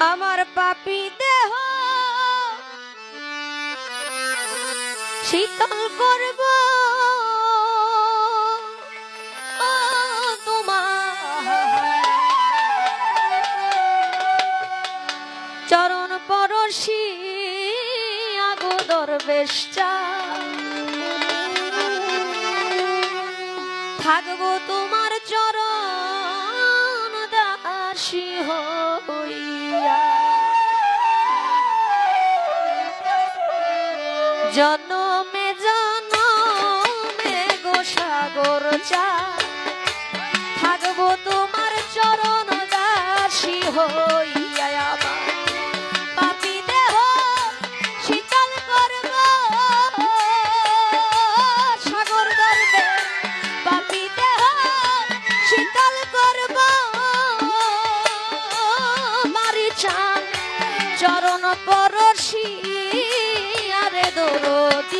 আমার পাপি দেহ। শীতল করব। চরণ পরশি আগো দরবেশ থাকব তোমার চ জনমে জনমে গো সাগর চা থাকব তোমার চরণ দাসী হই। ti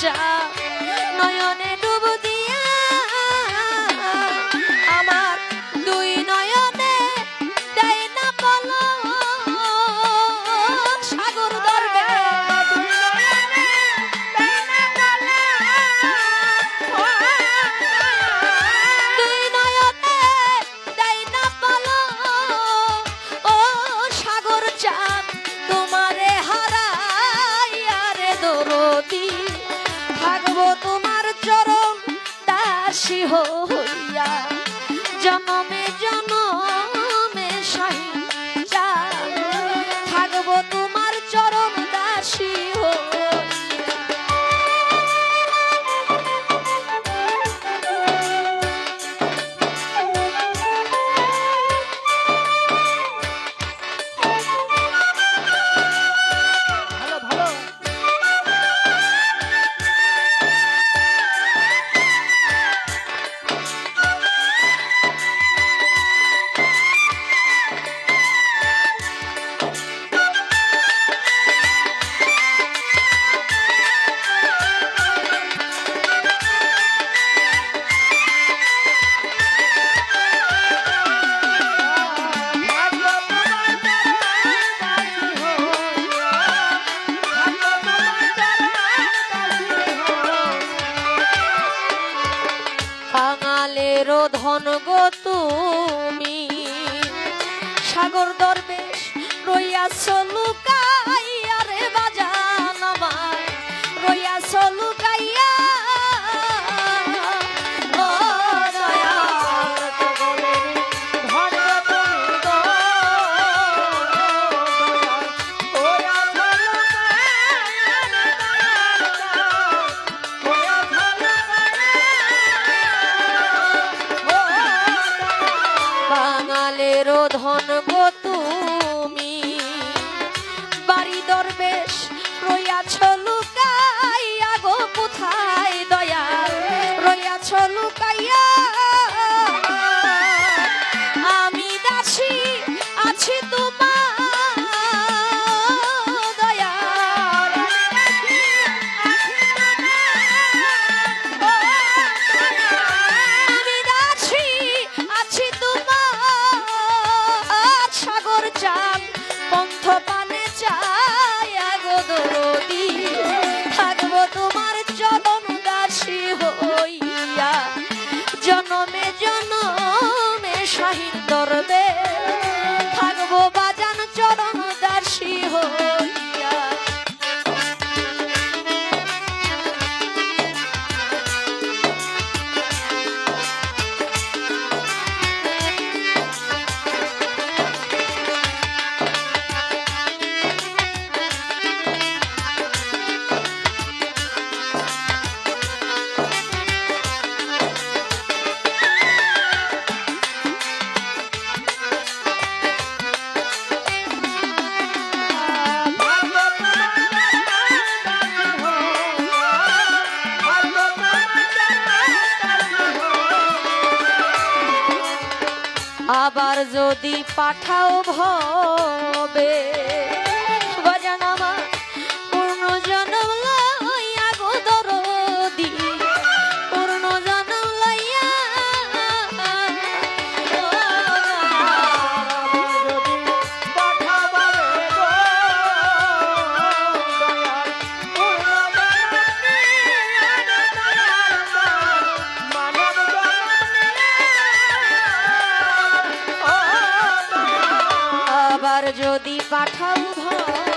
child. খুশি হো সাগর দরবেশ রইয়াছ লুকাই Bachelor. আবার যদি পাঠাও ভবে যদি পাঠাও ভবে